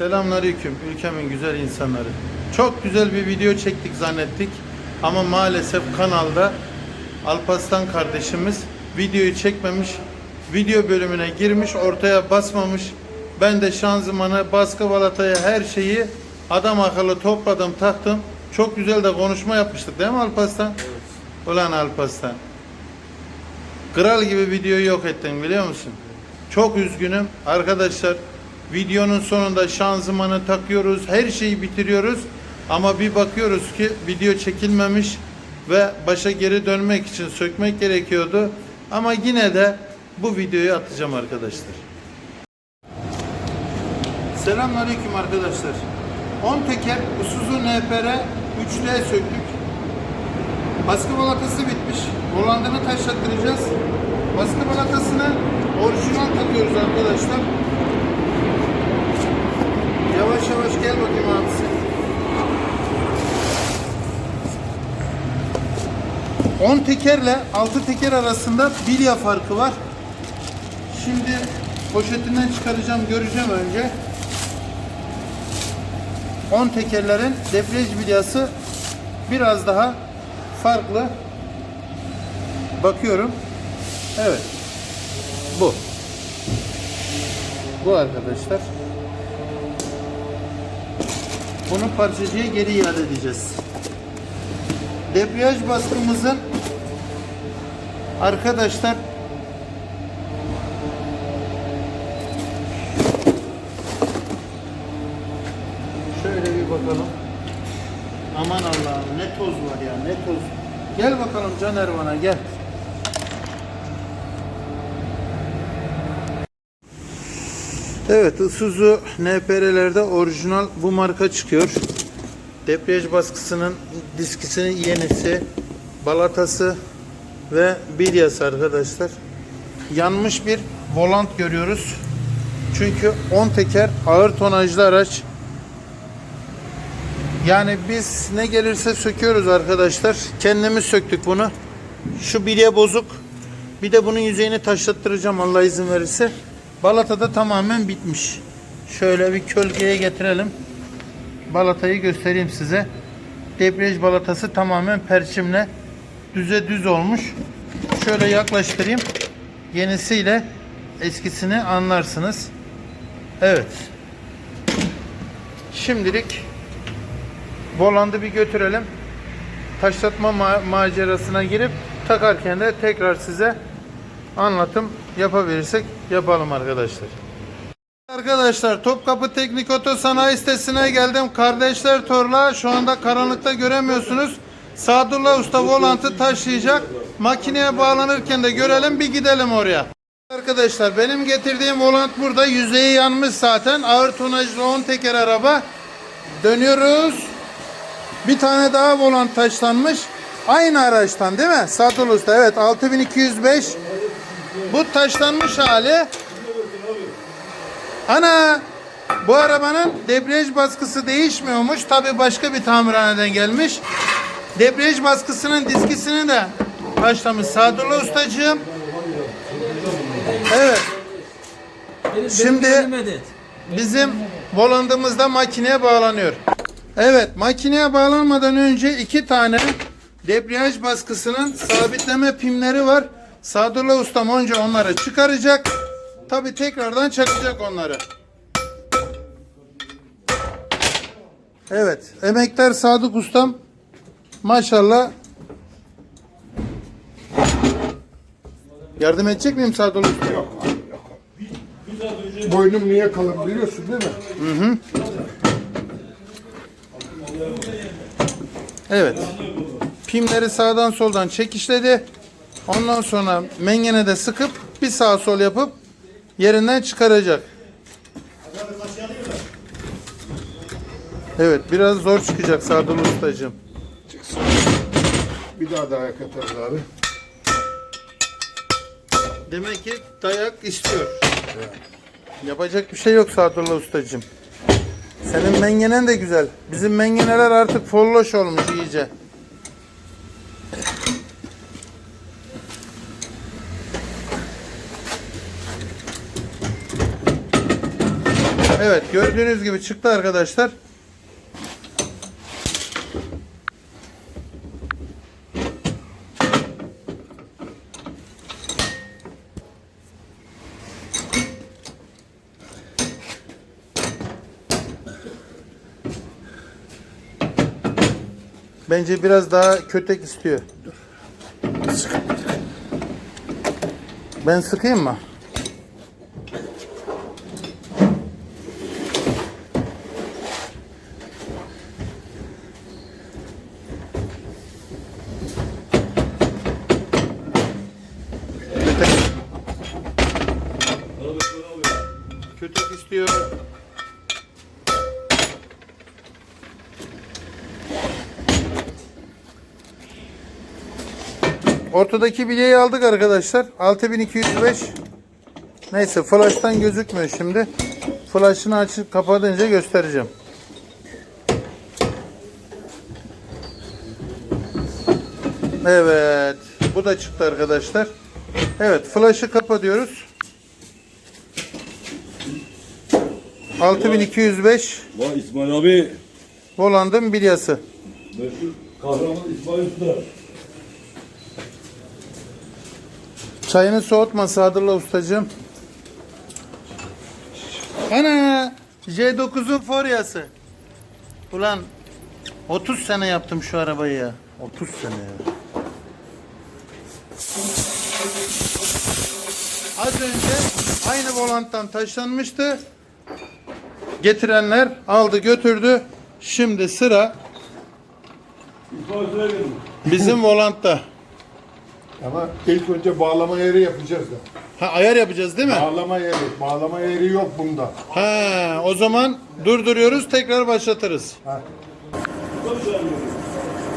Selamünaleyküm ülkemin güzel insanları. Çok güzel bir video çektik zannettik ama maalesef kanalda Alpaslan kardeşimiz videoyu çekmemiş. Video bölümüne girmiş, ortaya basmamış. Ben de şanzımanı, baskı balatayı, her şeyi adam akıllı topladım, taktım. Çok güzel de konuşma yapmıştık değil mi Alpaslan? Ulan Alpaslan. Kral gibi videoyu yok ettin biliyor musun? Çok üzgünüm. Arkadaşlar videonun sonunda şanzımanı takıyoruz. Her şeyi bitiriyoruz. Ama bir bakıyoruz ki video çekilmemiş ve başa geri dönmek için sökmek gerekiyordu. Ama yine de bu videoyu atacağım arkadaşlar. Selamünaleyküm arkadaşlar. 10 teker Isuzu NPR 3D söktük. Baskı balatası bitmiş. Volandını taşlattıracağız. Baskı balatasını orijinal takıyoruz arkadaşlar. Yavaş yavaş gel bakayım abisi. 10 tekerle 6 teker arasında bilya farkı var. Şimdi poşetinden çıkaracağım göreceğim önce. 10 tekerlerin debriyaj bilyası biraz daha farklı. Bakıyorum. Evet. Bu. Bu arkadaşlar. Bunu parçacıya geri iade edeceğiz. Debriyaj baskımızın arkadaşlar şöyle bir bakalım. Aman Allah'ım ne toz var ya ne toz. Gel bakalım Caner bana gel. Evet Isuzu NPR'lerde orijinal bu marka çıkıyor. Debriyaj baskısının diskisinin yenisi, balatası ve bilyası arkadaşlar. Yanmış bir volant görüyoruz. Çünkü 10 teker ağır tonajlı araç. Yani biz ne gelirse söküyoruz arkadaşlar. Kendimiz söktük bunu. Şu bilye bozuk. Bir de bunun yüzeyini taşlattıracağım Allah izin verirse. Balata da tamamen bitmiş. Şöyle bir kölgeye getirelim. Balatayı göstereyim size. Debriyaj balatası tamamen perçimle düze düz olmuş. Şöyle yaklaştırayım. Yenisiyle eskisini anlarsınız. Evet. Şimdilik volandı bir götürelim. Taşlatma ma- macerasına girip takarken de tekrar size anlatım yapabilirsek yapalım arkadaşlar. Arkadaşlar Topkapı Teknik Oto Sanayi sitesine geldim. Kardeşler Torla şu anda karanlıkta göremiyorsunuz. Sadullah Usta volantı taşıyacak. Makineye bağlanırken de görelim bir gidelim oraya. Arkadaşlar benim getirdiğim volant burada. Yüzeyi yanmış zaten. Ağır tonajlı 10 teker araba. Dönüyoruz. Bir tane daha volant taşlanmış. Aynı araçtan değil mi? Sadullah Usta. Evet 6205. Bu taşlanmış hali. Ana bu arabanın debriyaj baskısı değişmiyormuş. Tabi başka bir tamirhaneden gelmiş. Debriyaj baskısının diskisini de başlamış Sadullah Ustacığım. Evet. Şimdi bizim volandımız da makineye bağlanıyor. Evet makineye bağlanmadan önce iki tane debriyaj baskısının sabitleme pimleri var. Sadullah Ustam önce onları çıkaracak. Tabi tekrardan çakacak onları. Evet. Emektar Sadık Ustam maşallah Yardım edecek miyim Sadullah Usta? Boynum niye kalın biliyorsun değil mi? Evet. Pimleri sağdan soldan çekişledi. Ondan sonra mengene de sıkıp bir sağ sol yapıp yerinden çıkaracak. Evet biraz zor çıkacak Sadullah Ustacığım. Bir daha daha katarız abi. Demek ki dayak istiyor. Yapacak bir şey yok Sadullah Ustacığım. Senin mengenen de güzel. Bizim mengeneler artık folloş olmuş iyice. Evet gördüğünüz gibi çıktı arkadaşlar. Bence biraz daha kötek istiyor. Ben sıkayım mı? Kötek. Kötek istiyor. Ortadaki bilyeyi aldık arkadaşlar. 6205. Neyse flash'tan gözükmüyor şimdi. Flash'ını açıp kapatınca göstereceğim. Evet. Bu da çıktı arkadaşlar. Evet. Flash'ı kapatıyoruz. 6205 Vay İsmail abi. Voland'ın bilyası. Meşhur kahraman İsmail Usta. Çayını soğutma Sadırla ustacığım. Ana! J9'un Forya'sı. Ulan 30 sene yaptım şu arabayı ya. 30 sene ya. Önce aynı volanttan taşlanmıştı. Getirenler aldı götürdü. Şimdi sıra bizim volantta. Ama ilk önce bağlama yeri yapacağız da. Ha ayar yapacağız değil mi? Bağlama yeri. Bağlama yeri yok bunda. Ha, o zaman durduruyoruz, tekrar başlatırız. Ha.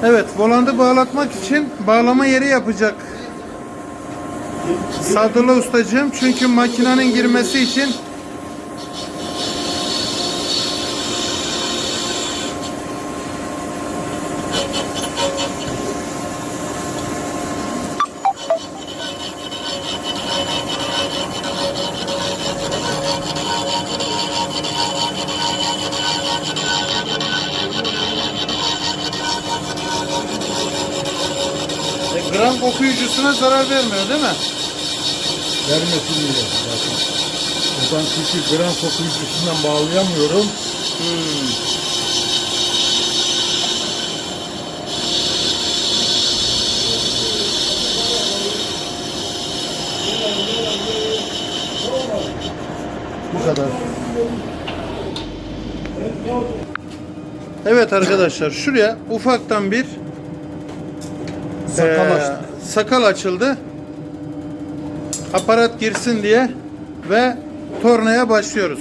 Evet, volandı bağlatmak için bağlama yeri yapacak. Sadullah ustacığım çünkü makinenin girmesi için e, gram okuyucusuna zarar vermiyor? Vermesin diye zaten. Buradan çünkü gram okuyucusundan bağlayamıyorum. Bu kadar. Evet arkadaşlar şuraya ufaktan bir Sakal açtık. sakal açıldı. Aparat girsin diye ve tornaya başlıyoruz.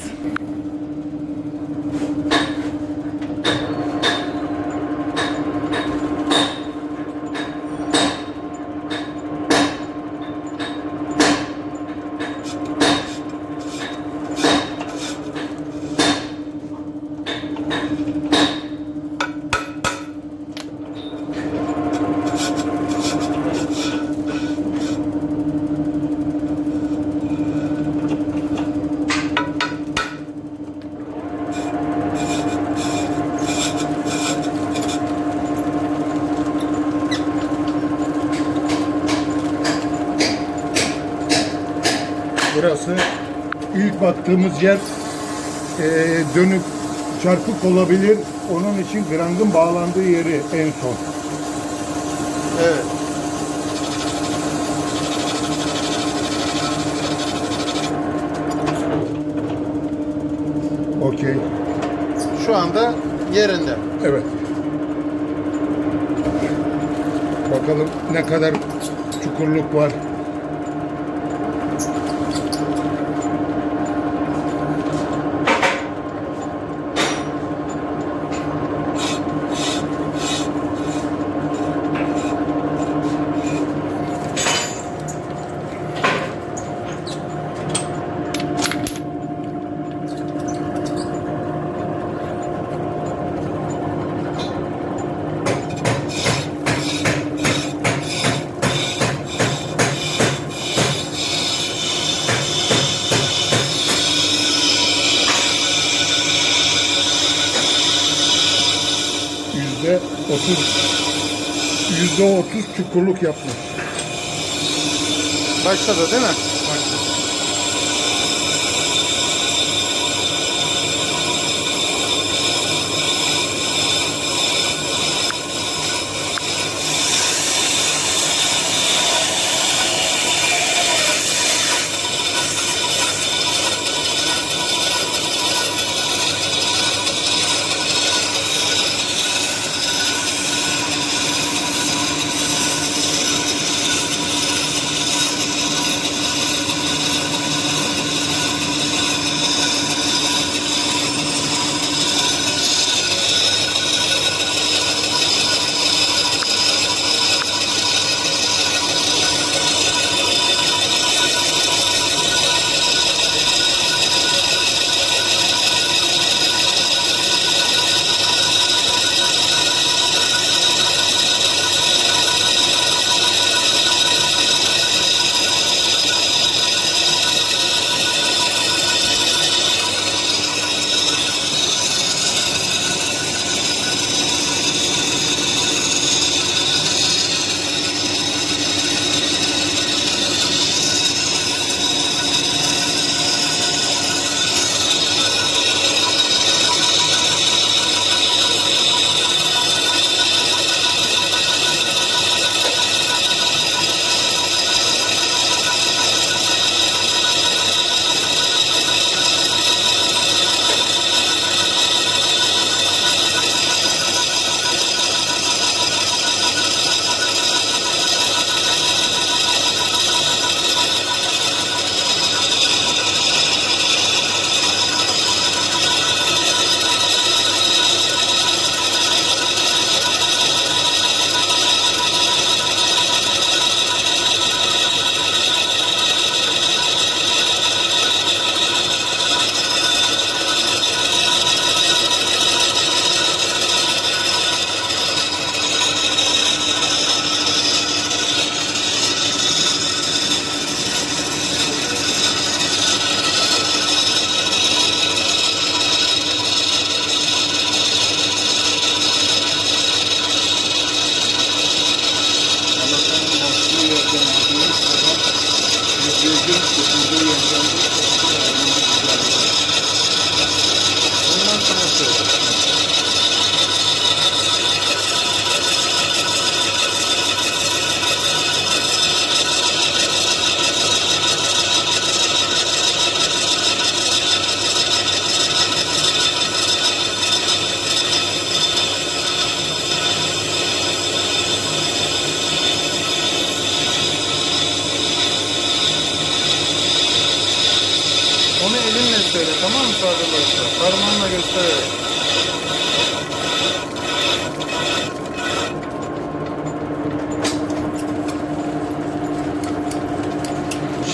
İlk baktığımız yer eee, dönük çarpık olabilir. Onun için grangın bağlandığı yeri en son. Evet. Okey. Şu anda yerinde. Evet. Bakalım ne kadar çukurluk var. Yüzde otuz yüzde otuz çukurluk yapmış. Başladı değil mi?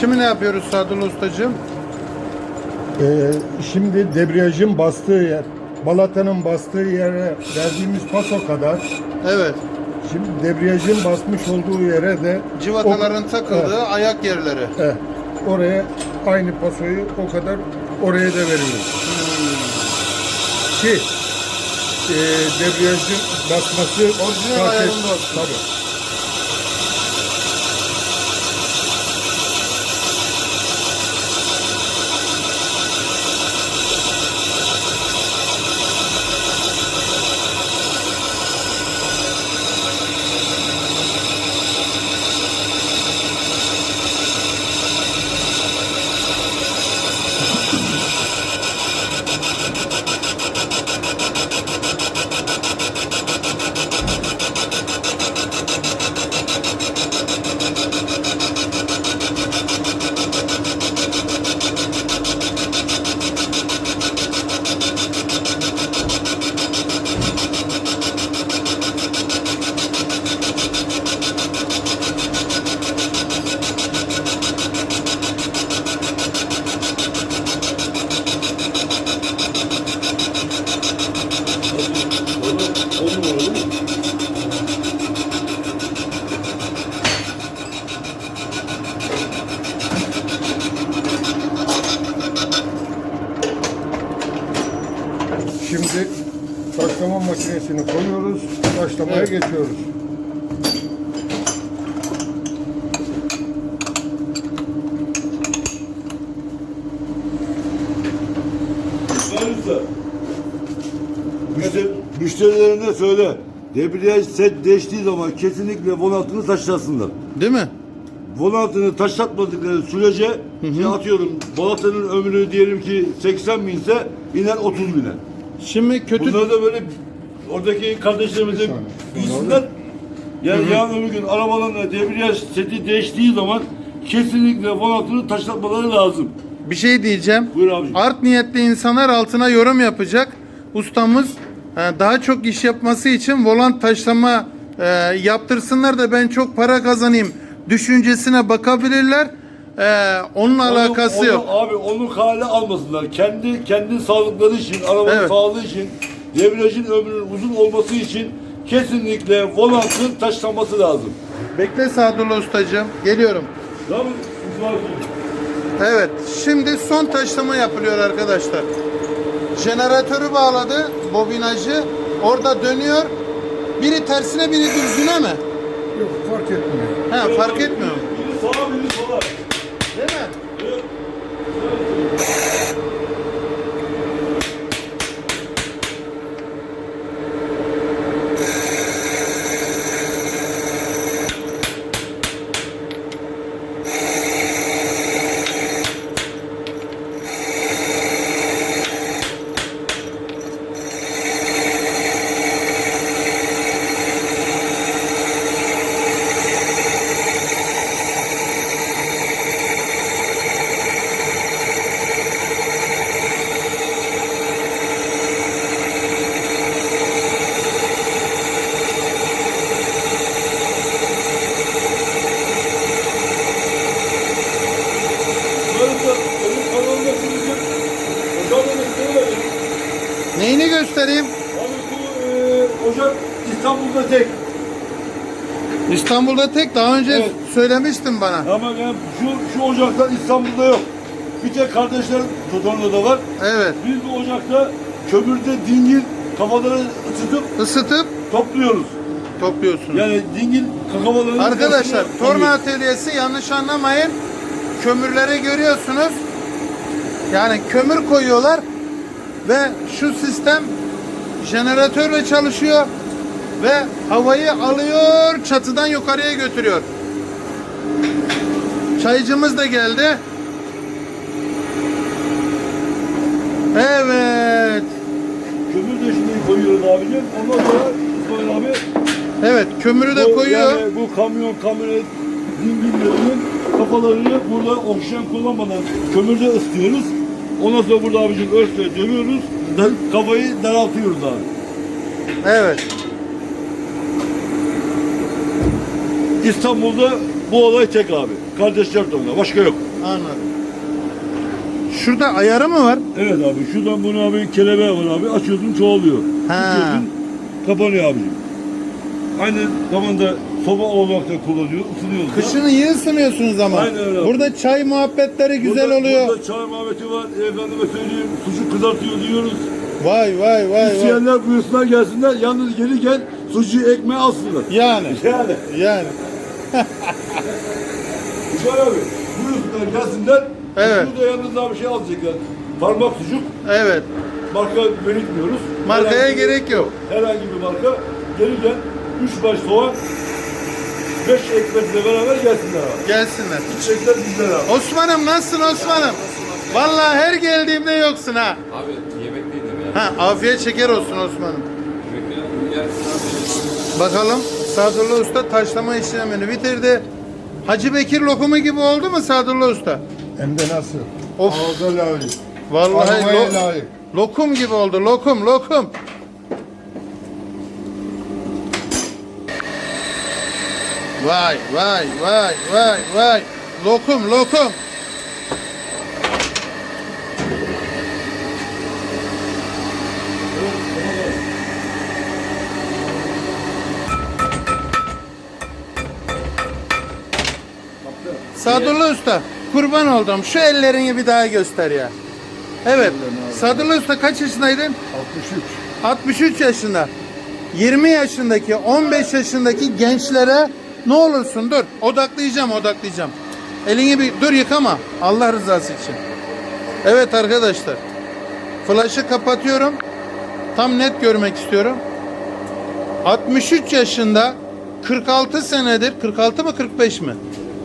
Şimdi ne yapıyoruz Sadullah Ustacığım? Ee, şimdi debriyajın bastığı yer, balatanın bastığı yere verdiğimiz paso kadar Evet. şimdi debriyajın basmış olduğu yere de Civataların o- takıldığı ayak yerleri. Evet, evet. oraya aynı pasoyu o kadar oraya da veriyoruz. Ki e, debriyajın basması Orijinal ayarında olsun. Tabii. On numara değil mi? Şimdi Makinesini koyuyoruz. Taşlamaya Evet. geçiyoruz. Müşteri, müşterilerine söyle. Debriyaj set değiştiği zaman kesinlikle volantını taşlasınlar. Değil mi? Volantını taşlatmadıkları sürece şey atıyorum volantının ömrü diyelim ki 80 binse iner 30 bine. Şimdi kötü Bunlar da böyle oradaki kardeşlerimizin bilsinler. Yani yarın öbür gün arabalarına debriyaj seti değiştiği zaman kesinlikle volantını taşlatmaları lazım. bir şey diyeceğim. Buyur abiciğim. Art niyetli insanlar altına yorum yapacak. Ustamız e, daha çok iş yapması için volant taşlama e, yaptırsınlar da ben çok para kazanayım düşüncesine bakabilirler. E, onun alakası Onu- yok. Abi onu kale almasınlar. Kendi kendi sağlıkları için, arabanın Evet. sağlığı için, debriyajın ömrünün uzun olması için kesinlikle volantın taşlanması lazım. Bekle Sadullah Ustacığım. Geliyorum. Tamam? Evet. Şimdi son taşlama yapılıyor arkadaşlar. Jeneratörü bağladı. Bobinajı. Orada dönüyor. Biri tersine biri düzgüne mi? Yok fark etmiyor. Ha fark etmiyor. mu? Biri sağa biri sola. Değil mi? Evet. Böylece onun kanalında sunacak. Hocam da gösterelim. Neyini göstereyim? Abi bu e, ocak İstanbul'da tek. İstanbul'da tek daha önce Evet. söylemiştin bana. Ama yani şu, şu ocaklar İstanbul'da yok. Bir tek kardeşler Totorno'da var. Evet. Biz bu ocakta kömürde dingil kafaları ısıtıp Isıtıp topluyoruz. topluyorsunuz. Yani dingil kafalarını Arkadaşlar torna atölyesi yanlış anlamayın. Kömürleri görüyorsunuz. Yani kömür koyuyorlar ve şu sistem jeneratörle çalışıyor ve havayı alıyor çatıdan yukarıya götürüyor. Çaycımız da geldi. Evet. Kömür de şimdi koyuyoruz abicim. Ondan sonra İsmail abi Evet kömürü de bu, koyuyor. yani bu kamyon kamyonet dingillerinin kafalarını burada oksijen kullanmadan kömürde ısıtıyoruz. Ondan sonra burada abicim örtle dövüyoruz. Kafayı daraltıyoruz abi. Evet. İstanbul'da bu olay tek abi. Kardeşler torna. Başka yok. Anladım. Şurada ayarı mı var? Evet abi. Şuradan bunu abi kelebeği var abi. Açıyorsun çoğalıyor. Ha. Açıyorsun kapanıyor abicim. Aynı zamanda soba olarak da kullanıyor. Isınıyoruz da. Kışın iyi ısınıyorsunuz ama. Aynen öyle. Burada çay muhabbetleri güzel Burada- oluyor. Burada çay muhabbeti var. Efendime söyleyeyim. Sucuk kızartıyor diyoruz. Vay vay vay vay. İsteyenler buyursunlar gelsinler. Yalnız gelirken sucuğu ekmeğe alsınlar. Yani Yani. yani. İsmail abi buyursunlar gelsinler. Evet. Sucuğu da yalnız daha bir şey alacaklar. Parmak sucuk. Evet. Marka belirtmiyoruz. Markaya Herhangi bir- gerek yok. Herhangi bir marka. Gelirken 3 baş soğan 5 ekmekle beraber gelsinler abi. Gelsinler. Çiçekler bizden abi. Osman'ım nasılsın Osman'ım? Vallahi her geldiğimde yoksun ha. Abi yemekteydim ya. Ha afiyet şeker olsun Osman'ım. Bakalım Sadullah Usta taşlama işlemini bitirdi. Hacı Bekir lokumu gibi oldu mu Sadullah Usta? Hem de nasıl? Of. Ağza layık. Vallahi lo- layık. lokum gibi oldu lokum lokum. Vay vay vay vay vay. Lokum lokum. Sadullah Usta kurban oldum. Şu ellerini bir daha göster ya. Evet. Sadullah Usta kaç yaşındaydın? 63. 63 yaşında. 20 yaşındaki, 15 yaşındaki gençlere ne olursun dur. Odaklayacağım, odaklayacağım. Elini bir dur yıkama. Allah rızası için. Evet arkadaşlar. Flaşı kapatıyorum. Tam net görmek istiyorum. 63 yaşında 46 senedir 46 mı 45 mi?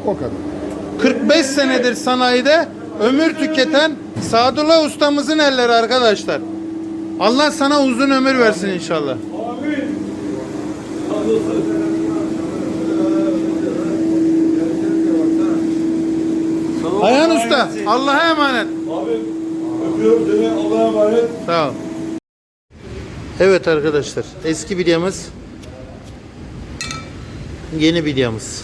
O kadar. 45 senedir sanayide ömür tüketen Sadullah ustamızın elleri arkadaşlar. Allah sana uzun ömür versin inşallah. Abi. Ayhan Usta Allah'a emanet. Abi öpüyorum seni Allah'a emanet. Sağ ol. Evet arkadaşlar eski videomuz yeni videomuz.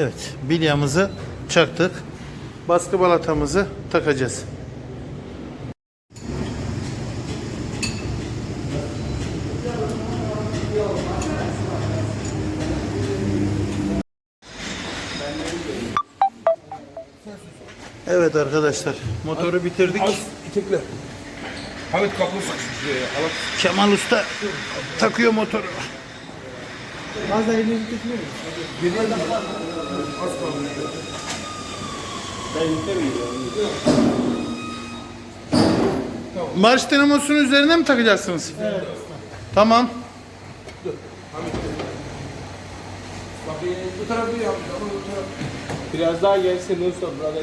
Evet bilyamızı çaktık. Baskı balatamızı takacağız. Evet arkadaşlar motoru bitirdik. İtekle. Hamit kapını sıkışmış şuraya. Kemal Usta takıyor motoru. Marş dinamosunun üzerine mi takacaksınız? Evet. Tamam. Biraz daha gelsin Usta burada.